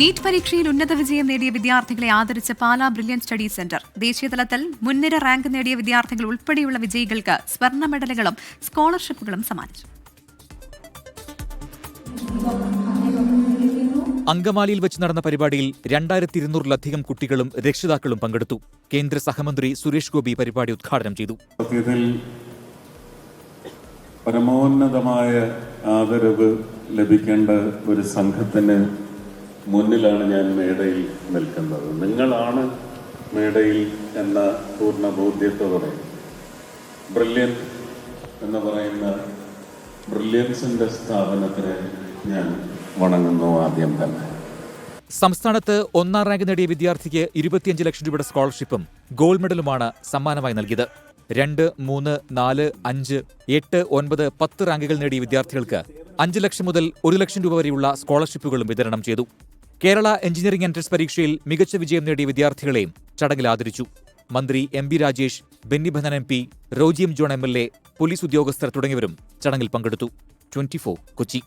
NEET പരീക്ഷയിൽ ഉന്നത വിജയം നേടിയ വിദ്യാർത്ഥികളെ ആദരിച്ച പാലാ ബ്രില്യൻ സ്റ്റഡി സെന്റർ ദേശീയതലത്തിൽ മുൻനിര റാങ്ക് നേടിയ വിദ്യാർത്ഥികൾ ഉൾപ്പെടെയുള്ള വിജയികൾക്ക് സ്വർണ മെഡലുകളും സ്കോളർഷിപ്പുകളും സമ്മാനിച്ചു. അങ്കമാലിയിൽ വെച്ച് നടന്ന പരിപാടിയിൽ രണ്ടായിരത്തി ഇരുന്നൂറിലധികം കുട്ടികളും രക്ഷിതാക്കളും പങ്കെടുത്തു. കേന്ദ്ര സഹമന്ത്രി സുരേഷ് ഗോപി പരിപാടി ഉദ്ഘാടനം ചെയ്തു. പരമോന്നതമായ ആദരവ് ലഭിക്കേണ്ട ഒരു സംഘത്തിന് മുന്നിലാണ് ഞാൻ മേടയിൽ നിൽക്കുന്നത്. നിങ്ങളാണ് മേടയിൽ എന്ന പൂർണ ബോധ്യത്തോടെ ബ്രില്യൻ എന്ന് പറയുന്ന ബ്രില്യൻസിന്റെ സ്ഥാപനത്തിന് ഞാൻ വണങ്ങുന്നു ആദ്യം തന്നെ. സംസ്ഥാനത്ത് ഒന്നാം റാങ്ക് നേടിയ വിദ്യാർത്ഥിക്ക് ഇരുപത്തിയഞ്ച് ലക്ഷം രൂപയുടെ സ്കോളർഷിപ്പും ഗോൾഡ് മെഡലുമാണ് സമ്മാനമായി നൽകിയത്. രണ്ട് മൂന്ന് നാല് അഞ്ച് എട്ട് ഒൻപത് പത്ത് റാങ്കുകൾ നേടിയ വിദ്യാർത്ഥികൾക്ക് അഞ്ച് ലക്ഷം മുതൽ ഒരു ലക്ഷം രൂപ വരെയുള്ള സ്കോളർഷിപ്പുകളും വിതരണം ചെയ്തു. കേരള എഞ്ചിനീയറിംഗ് എൻട്രൻസ് പരീക്ഷയിൽ മികച്ച വിജയം നേടിയ വിദ്യാർത്ഥികളെയും ചടങ്ങിൽ ആദരിച്ചു. മന്ത്രി M B Rajesh Benny Behanan M P Roji M John M L A police ഉദ്യോഗസ്ഥർ തുടങ്ങിയവരും ചടങ്ങിൽ പങ്കെടുത്തു. ട്വന്റി കൊച്ചി.